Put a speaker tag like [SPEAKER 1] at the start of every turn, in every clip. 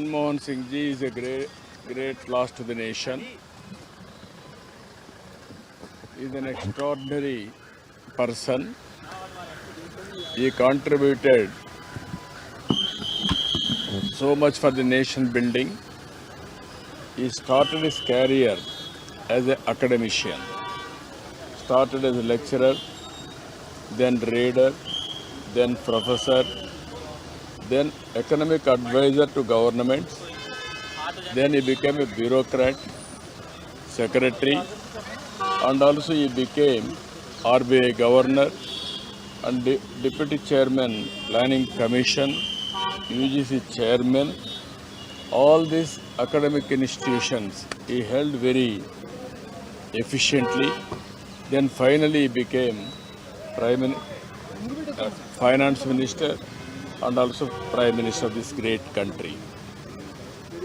[SPEAKER 1] Manmohan Singh ji is a great, great loss to the nation. He is an extraordinary person. He contributed so much for the nation building. He started his career as an academician. Started as a lecturer, then reader, then professor, then economic advisor to governments. Then he became a bureaucrat, secretary, and also he became RBI governor and de- deputy chairman, planning commission, UGC chairman. All these academic institutions he held very efficiently. Then finally he became prime uh, finance minister and also prime minister of this great country.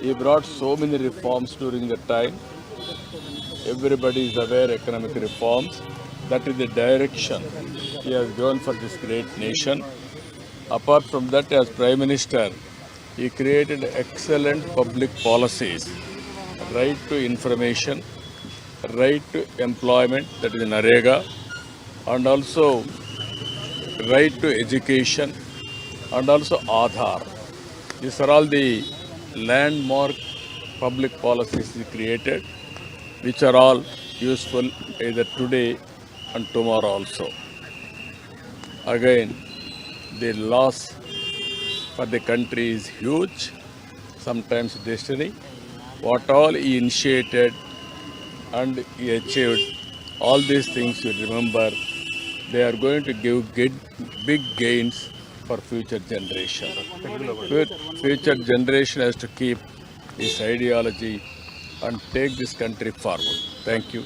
[SPEAKER 1] He brought so many reforms during the time. Everybody is aware economic reforms. That is the direction he has given for this great nation. Apart from that, as prime minister, he created excellent public policies. Right to information, right to employment, that is Narega, and also right to education and also Aadhaar. These are all the landmark public policies he created, which are all useful either today and tomorrow also. Again, the loss for the country is huge, sometimes destiny. What all he initiated and he achieved, all these things you remember, they are going to give big gains for future generation. Fu- Future generation has to keep this ideology and take this country forward. Thank you.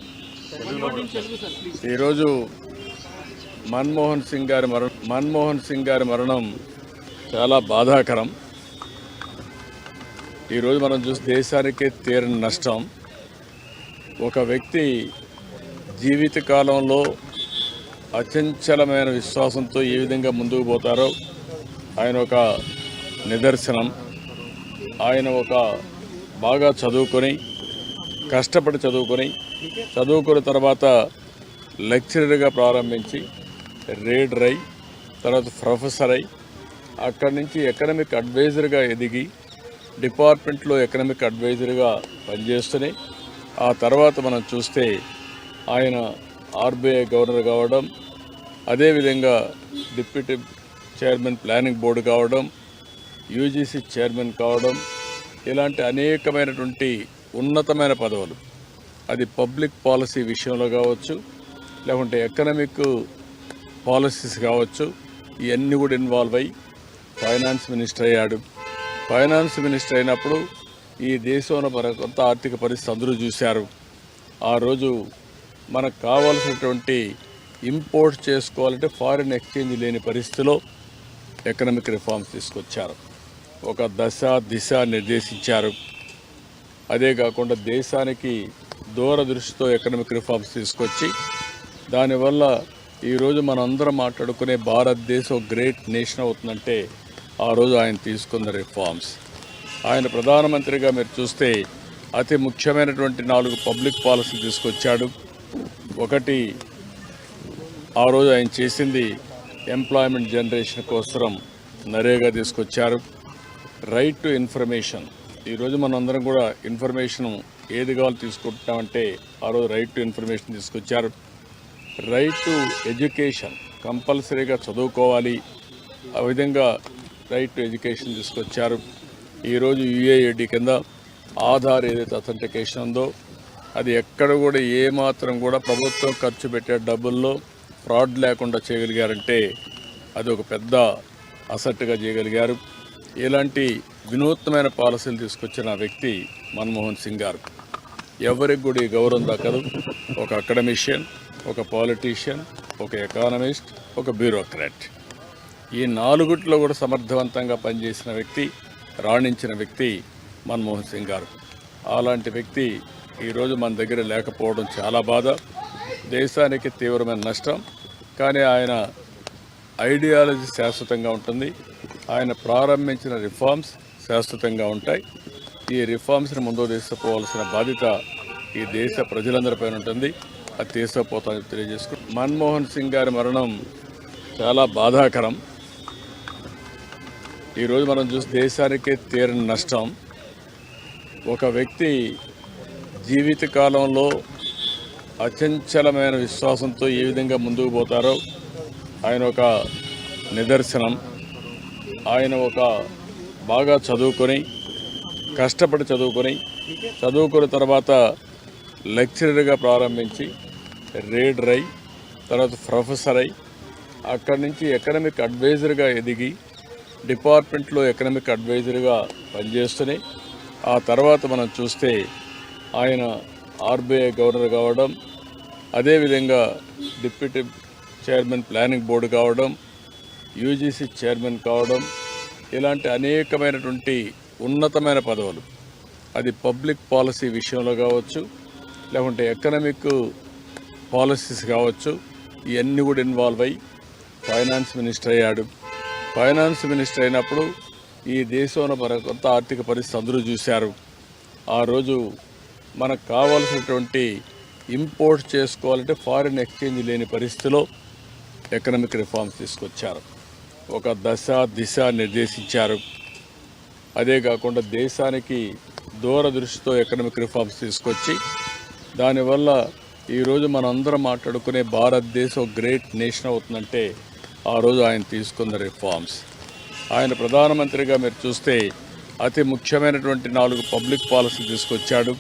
[SPEAKER 1] ఈరోజు మన్మోహన్ సింగ్ గారి మరణం మన్మోహన్ సింగ్ గారి మరణం చాలా బాధాకరం ఈరోజు మనం చూసి దేశానికే తీరని నష్టం ఒక వ్యక్తి జీవితకాలంలో అచంచలమైన విశ్వాసంతో ఏ విధంగా ముందుకు పోతారో ఆయన ఒక నిదర్శనం. ఆయన ఒక బాగా చదువుకొని కష్టపడి చదువుకొని చదువుకున్న తర్వాత లెక్చరర్గా ప్రారంభించి రీడర్ అయి తర్వాత ప్రొఫెసర్ అయి అక్కడి నుంచి ఎకనమిక్ అడ్వైజర్గా ఎదిగి డిపార్ట్మెంట్లో ఎకనమిక్ అడ్వైజర్గా పనిచేస్తూనే ఆ తర్వాత మనం చూస్తే ఆయన ఆర్బీఐ గవర్నర్ కావడం అదేవిధంగా డిప్యూటీ చైర్మన్ ప్లానింగ్ బోర్డు కావడం యూజీసీ చైర్మన్ కావడం ఇలాంటి అనేకమైనటువంటి ఉన్నతమైన పదవులు. అది పబ్లిక్ పాలసీ విషయంలో కావచ్చు లేకుంటే ఎకనమిక్ పాలసీస్ కావచ్చు ఇవన్నీ కూడా ఇన్వాల్వ్ అయ్యి ఫైనాన్స్ మినిస్టర్ అయ్యాడు. ఫైనాన్స్ మినిస్టర్ అయినప్పుడు ఈ దేశంలో మన కొంత ఆర్థిక పరిస్థితి అందరూ చూశారు. ఆ రోజు మనకు కావాల్సినటువంటి ఇంపోర్ట్ చేసుకోవాలంటే ఫారిన్ ఎక్స్చేంజ్ లేని పరిస్థితిలో ఎకనామిక్ రిఫార్మ్స్ తీసుకొచ్చారు. ఒక దశ దిశ నిర్దేశించారు. అదే కాకుండా దేశానికి దూరదృష్టితో ఎకనామిక్ రిఫార్మ్స్ తీసుకొచ్చి దానివల్ల ఈరోజు మనందరం మాట్లాడుకునే భారతదేశం గ్రేట్ నేషన్ అవుతుందంటే ఆ రోజు ఆయన తీసుకున్న రిఫార్మ్స్. ఆయన ప్రధానమంత్రిగా మీరు చూస్తే అతి ముఖ్యమైనటువంటి నాలుగు పబ్లిక్ పాలసీ తీసుకొచ్చాడు. ఒకటి ఆ రోజు ఆయన చేసింది ఎంప్లాయ్మెంట్ జనరేషన్ కోసం నరేగా తీసుకొచ్చారు. రైట్ టు ఇన్ఫర్మేషన్ ఈరోజు మనందరం అందరం కూడా ఇన్ఫర్మేషన్ ఏది కావాలి తీసుకుంటామంటే ఆ రోజు రైట్ టు ఇన్ఫర్మేషన్ తీసుకొచ్చారు. రైట్ టు ఎడ్యుకేషన్ కంపల్సరీగా చదువుకోవాలి. ఆ విధంగా రైట్ టు ఎడ్యుకేషన్ తీసుకొచ్చారు. ఈరోజు యుఏఈడి కింద ఆధార్ ఏదైతే అథెంటికేషన్ ఉందో అది ఎక్కడ కూడా ఏ మాత్రం కూడా ప్రభుత్వం ఖర్చు పెట్టే డబ్బుల్లో ఫ్రాడ్ లేకుండా చేయగలిగారంటే అది ఒక పెద్ద అసట్టుగా చేయగలిగారు. ఇలాంటి వినూత్నమైన పాలసీలు తీసుకొచ్చిన వ్యక్తి మన్మోహన్ సింగ్ గారు. ఎవరికి కూడా ఈ గౌరవం దక్కదు. ఒక అకాడమిషియన్ ఒక పాలిటీషియన్ ఒక ఎకానమిస్ట్ ఒక బ్యూరోక్రాట్. ఈ నాలుగుట్లో కూడా సమర్థవంతంగా పనిచేసిన వ్యక్తి రాణించిన వ్యక్తి మన్మోహన్ సింగ్ గారు. అలాంటి వ్యక్తి ఈరోజు మన దగ్గర లేకపోవడం చాలా బాధ. దేశానికి తీవ్రమైన నష్టం. కానీ ఆయన ఐడియాలజీ శాశ్వతంగా ఉంటుంది. ఆయన ప్రారంభించిన రిఫార్మ్స్ శాశ్వతంగా ఉంటాయి. ఈ రిఫార్మ్స్ని ముందుకు తీసుకుపోవాల్సిన బాధ్యత ఈ దేశ ప్రజలందరిపైన ఉంటుంది. అది తీసుకుపోతామని తెలియజేసుకుని మన్మోహన్ సింగ్ గారి మరణం చాలా బాధాకరం. ఈరోజు మనం చూసి దేశానికే తీరని నష్టం. ఒక వ్యక్తి జీవితకాలంలో అచంచలమైన విశ్వాసంతో ఏ విధంగా ముందుకు పోతారో ఆయన ఒక నిదర్శనం. ఆయన ఒక బాగా చదువుకొని కష్టపడి చదువుకొని చదువుకున్న తర్వాత లెక్చరర్గా ప్రారంభించి రీడర్ అయి తర్వాత ప్రొఫెసర్ అయి అక్కడి నుంచి ఎకనమిక్ అడ్వైజర్గా ఎదిగి డిపార్ట్మెంట్లో ఎకనమిక్ అడ్వైజర్గా పనిచేస్తున్నాయి ఆ తర్వాత మనం చూస్తే ఆయన ఆర్బీఐ గవర్నర్ కావడం అదేవిధంగా డిప్యూటీ చైర్మన్ ప్లానింగ్ బోర్డు కావడం యూజీసీ చైర్మన్ కావడం ఇలాంటి అనేకమైనటువంటి ఉన్నతమైన పదవులు. అది పబ్లిక్ పాలసీ విషయంలో కావచ్చు లేకుంటే ఎకనమిక్ పాలసీస్ కావచ్చు ఇవన్నీ కూడా ఇన్వాల్వ్ అయ్యి ఫైనాన్స్ మినిస్టర్ అయ్యాడు. ఫైనాన్స్ మినిస్టర్ అయినప్పుడు ఈ దేశంలో మన కొత్త ఆర్థిక పరిస్థితి అందరూ చూశారు. ఆ రోజు మనకు కావాల్సినటువంటి ఇంపోర్ట్ చేసుకోవాలంటే ఫారిన్ ఎక్స్చేంజ్ లేని పరిస్థితిలో ఎకనామిక్ రిఫార్మ్స్ తీసుకొచ్చారు. ఒక దశ దిశ నిర్దేశించారు. అదే కాకుండా దేశానికి దూరదృష్టితో ఎకనామిక్ రిఫార్మ్స్ తీసుకొచ్చి దానివల్ల ఈరోజు మనందరం మాట్లాడుకునే భారతదేశం గ్రేట్ నేషన్ అవుతుందంటే ఆ రోజు ఆయన తీసుకున్న రిఫార్మ్స్. ఆయన ప్రధానమంత్రిగా మీరు చూస్తే అతి ముఖ్యమైనటువంటి నాలుగు పబ్లిక్ పాలసీ తీసుకొచ్చాడు.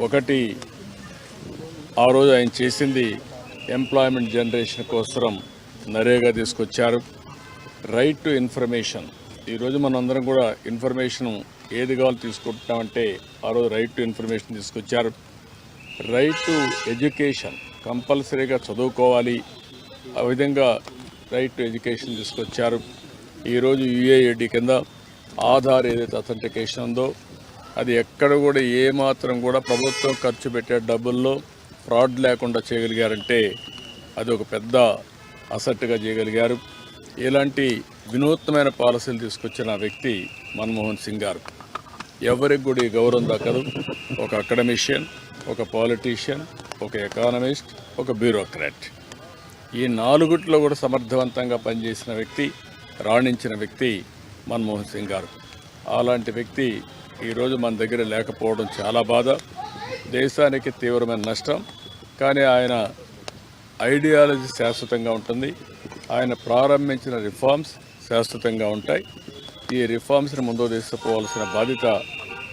[SPEAKER 1] ఒకటి ఆ రోజు ఆయన చేసింది ఎంప్లాయ్మెంట్ జనరేషన్ కోసం నరేగా తీసుకొచ్చారు. Right to information. ఈరోజు మనందరం అందరం కూడా ఇన్ఫర్మేషన్ ఏది కావాలి తీసుకుంటున్నామంటే ఆ రోజు రైట్ టు ఇన్ఫర్మేషన్ తీసుకొచ్చారు. రైట్ టు ఎడ్యుకేషన్ కంపల్సరీగా చదువుకోవాలి. ఆ విధంగా రైట్ టు ఎడ్యుకేషన్ తీసుకొచ్చారు. ఈరోజు యుఏఏడి కింద ఆధార్ ఏదైతే అథెంటికేషన్ ఉందో అది ఎక్కడ కూడా ఏమాత్రం కూడా ప్రభుత్వం ఖర్చు పెట్టే డబ్బుల్లో ఫ్రాడ్ లేకుండా చేయగలిగారంటే అది ఒక పెద్ద అసెట్గా చేయగలిగారు. ఇలాంటి వినూత్నమైన పాలసీలు తీసుకొచ్చిన వ్యక్తి మన్మోహన్ సింగ్ గారు. ఎవరికి కూడా ఈ గౌరవం దక్కదు. ఒక అకాడమిషియన్ ఒక పాలిటీషియన్ ఒక ఎకానమిస్ట్ ఒక బ్యూరోక్రాట్ ఈ నాలుగుట్లో కూడా సమర్థవంతంగా పనిచేసిన వ్యక్తి రాణించిన వ్యక్తి మన్మోహన్ సింగ్ గారు. అలాంటి వ్యక్తి ఈరోజు మన దగ్గర లేకపోవడం చాలా బాధ. దేశానికి తీవ్రమైన నష్టం. కానీ ఆయన ఐడియాలజీ శాశ్వతంగా ఉంటుంది. ఆయన ప్రారంభించిన రిఫార్మ్స్ శాశ్వతంగా ఉంటాయి. ఈ రిఫార్మ్స్ని ముందు తీసుకుపోవాల్సిన బాధ్యత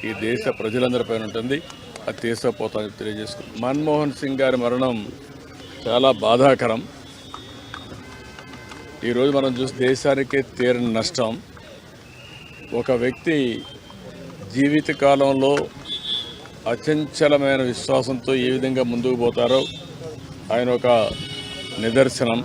[SPEAKER 1] ఈ దేశ ప్రజలందరిపైన ఉంటుంది. అది తీసుకుపోతానని తెలియజేసుకుంది మన్మోహన్ సింగ్ గారి మరణం చాలా బాధాకరం. ఈరోజు మనం చూసి దేశానికే తీరని నష్టం. ఒక వ్యక్తి జీవితకాలంలో అచంచలమైన విశ్వాసంతో ఏ విధంగా ముందుకు పోతారో ఆయన ఒక నిదర్శనం.